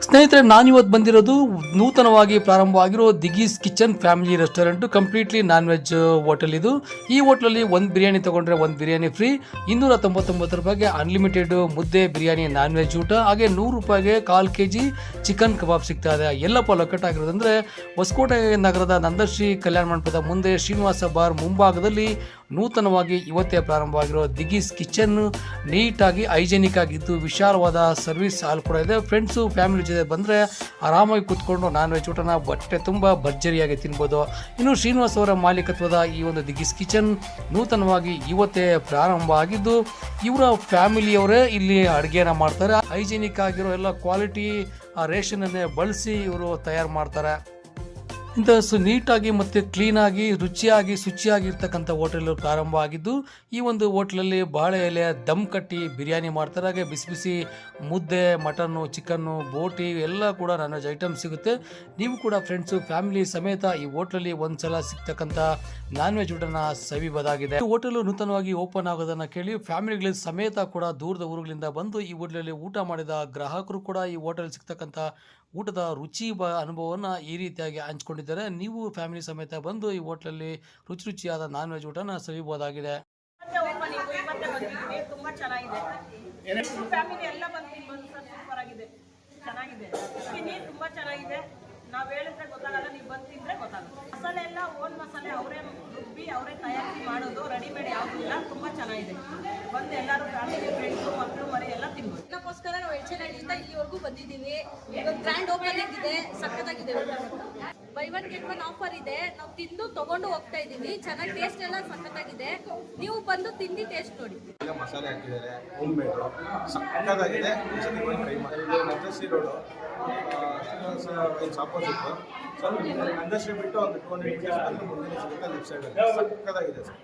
ಸ್ನೇಹಿತರೆ, ನಾನಿವತ್ತು ಬಂದಿರೋದು ನೂತನವಾಗಿ ಪ್ರಾರಂಭವಾಗಿರೋ ದಿಗೀಸ್ kitchen family restaurant. Completely non veg hotel ಇದು. ಈ ಹೋಟ್ಲಲ್ಲಿ ಒಂದು ಬಿರಿಯಾನಿ ತೊಗೊಂಡ್ರೆ ಒಂದು ಬಿರಿಯಾನಿ ಫ್ರೀ. ಇನ್ನೂರ ತೊಂಬತ್ತೊಂಬತ್ತು ರೂಪಾಯಿಗೆ ಅನ್ಲಿಮಿಟೆಡ್ ಮುದ್ದೆ, ಬಿರಿಯಾನಿ ನಾನ್ ವೆಜ್ ಊಟ. ಹಾಗೆ ನೂರು ರೂಪಾಯಿಗೆ ಕಾಲು ಕೆ ಜಿ ಚಿಕನ್ ಕಬಾಬ್ ಸಿಗ್ತಾ ಇದೆ. ಎಲ್ಲಪ್ಪ ಆಗಿರೋದಂದ್ರೆ, ಹೊಸಕೋಟೆ ನಗರದ ನಂದಶ್ರೀ ಕಲ್ಯಾಣ ಮಂಟಪದ ಮುಂದೆ ಶ್ರೀನಿವಾಸ ಬಾರ್ ಮುಂಭಾಗದಲ್ಲಿ ನೂತನವಾಗಿ ಇವತ್ತೇ ಪ್ರಾರಂಭವಾಗಿರೋ ದಿಗೀಸ್ ಕಿಚನ್. ನೀಟಾಗಿ, ಹೈಜೆನಿಕ್ ಆಗಿದ್ದು ವಿಶಾಲವಾದ ಸರ್ವಿಸ್ ಹಾಲ್ ಕೂಡ ಇದೆ. ಫ್ರೆಂಡ್ಸು ಫ್ಯಾಮಿಲಿ ಜೊತೆ ಬಂದರೆ ಆರಾಮಾಗಿ ಕೂತ್ಕೊಂಡು ನಾನ್ ವೆಜ್ ಊಟನ ಬಟ್ಟೆ ತುಂಬ ಭರ್ಜರಿಯಾಗಿ ತಿನ್ಬೋದು. ಇನ್ನು ಶ್ರೀನಿವಾಸ್ ಅವರ ಮಾಲೀಕತ್ವದ ಈ ಒಂದು ದಿಗಿಸ್ ಕಿಚನ್ ನೂತನವಾಗಿ ಇವತ್ತೇ ಪ್ರಾರಂಭ ಆಗಿದ್ದು, ಇವರ ಫ್ಯಾಮಿಲಿಯವರೇ ಇಲ್ಲಿ ಅಡುಗೆನ ಮಾಡ್ತಾರೆ. ಹೈಜೀನಿಕ್ ಆಗಿರೋ ಎಲ್ಲ ಕ್ವಾಲಿಟಿ ರೇಷನನ್ನೇ ಬಳಸಿ ಇವರು ತಯಾರು ಮಾಡ್ತಾರೆ. ಇಂಥ ಸು ನೀಟಾಗಿ ಮತ್ತು ಕ್ಲೀನಾಗಿ, ರುಚಿಯಾಗಿ, ಶುಚಿಯಾಗಿರ್ತಕ್ಕಂಥ ಹೋಟೆಲ್ ಪ್ರಾರಂಭ ಆಗಿದ್ದು, ಈ ಒಂದು ಹೋಟ್ಲಲ್ಲಿ ಬಾಳೆ ಎಲೆ, ದಮ್ ಕಟ್ಟಿ, ಬಿರಿಯಾನಿ ಮಾಡ್ತಾರೆ. ಹಾಗೆ ಬಿಸಿ ಬಿಸಿ ಮುದ್ದೆ, ಮಟನ್ನು, ಚಿಕನ್ನು, ಬೋಟಿ ಎಲ್ಲ ಕೂಡ ನಾನ್ ಐಟಮ್ ಸಿಗುತ್ತೆ. ನೀವು ಕೂಡ ಫ್ರೆಂಡ್ಸು ಫ್ಯಾಮಿಲಿ ಸಮೇತ ಈ ಹೋಟ್ಲಲ್ಲಿ ಒಂದ್ಸಲ ಸಿಗ್ತಕ್ಕಂಥ ನಾನ್ ವೆಜ್ ಊಟನ ಸವಿಬೋದಾಗಿದೆ ಹೋಟೆಲ್ ನೂತನವಾಗಿ ಓಪನ್ ಆಗೋದನ್ನ ಕೇಳಿ ಫ್ಯಾಮಿಲಿಗಳ ಸಮೇತ ಕೂಡ ದೂರದ ಊರುಗಳಿಂದ ಬಂದು ಈ ಹೋಟ್ಲಲ್ಲಿ ಊಟ ಮಾಡಿದ ಗ್ರಾಹಕರು ಕೂಡ ಈ ಹೋಟೆಲ್ ಸಿಗ್ತಕ್ಕಂಥ ಊಟದ ರುಚಿ ಬ ಅನುಭವವನ್ನು ಈ ರೀತಿಯಾಗಿ ಹಂಚ್ಕೊಂಡಿದ್ದಾರೆ. ನೀವು ಫ್ಯಾಮಿಲಿ ಸಮೇತ ಬಂದು ಈ ಹೋಟ್ಲಲ್ಲಿ ರುಚಿ ರುಚಿಯಾದ ನಾನ್ ವೆಜ್ ಊಟನ ಸವಿಬೋದಾಗಿದೆ ಮತ್ತೆ ಓಪನಿಂಗ್ ಮತ್ತೆ ಬಂದಿದ್ದೀವಿ. ತುಂಬಾ ಚೆನ್ನಾಗಿದೆ. ಫ್ಯಾಮಿಲಿ ಎಲ್ಲ ಬಂದು ತಿನ್ಬೋದು ಸರ್ ಸೂಪರ್ ಆಗಿದೆ. ಚೆನ್ನಾಗಿದೆ. ತಿನ್ನಿ ತುಂಬಾ ಚೆನ್ನಾಗಿದೆ. ನಾವ್ ಹೇಳಿದ್ರೆ ಗೊತ್ತಾಗಲ್ಲ. ನೀವು ಬಂದು ತಿಂದ್ರೆ ಗೊತ್ತಾಗುತ್ತೆ ಮಸಾಲೆ ಎಲ್ಲ ಓನ್ ಮಸಾಲೆ ಅವರೇ ರುಬ್ಬಿ ಅವರೇ ತಯಾರಿಸಿ ಮಾಡೋದು. ರೆಡಿಮೇಡ್ ಯಾವುದೂ ಇಲ್ಲ. ತುಂಬಾ ಚೆನ್ನಾಗಿದೆ. ಬಂದು ಎಲ್ಲರೂ ಫ್ಯಾಮಿಲಿ ಫ್ರೆಂಡ್ಸು ಮಕ್ಕಳು ಮರಿ ಎಲ್ಲ ತಿನ್ಬೋದು. ಅದಕ್ಕೋಸ್ಕರ ನಾವು ಹೆಚ್ಚಿನ ಬಂದಿದ್ದೀವಿ. ಇವತ್ತು ಗ್ರ್ಯಾಂಡ್ ಓಪನಿಂಗ್ ಇದೆ ಸಖತ್ತಾಗಿದೆ buy one get one offer ಇದೆ. ನಾವು ತಿಂದು ತಗೊಂಡು ಹೋಗ್ತಾ ಇದೀವಿ ಚೆನ್ನಾಗಿ ಟೇಸ್ಟ್ ಎಲ್ಲ ಸಖತ್ತಾಗಿದೆ. ನೀವು ಬಂದು ತಿಂದು ಟೇಸ್ಟ್ ನೋಡಿ. ಮಸಾಲೆ ಹಾಕಿದ್ದಾರೆ. Home made. Nandashree road opposite so Nandashree ಬಿಟ್ಟು ಒಂದು ಟೂ ಹಂಡ್ರೆಡ್ ಲೆಫ್ಟ್ ಸೈಡಲ್ಲಿ ಸಕ್ಕತ್ತಾಗಿದೆ ಸರ್.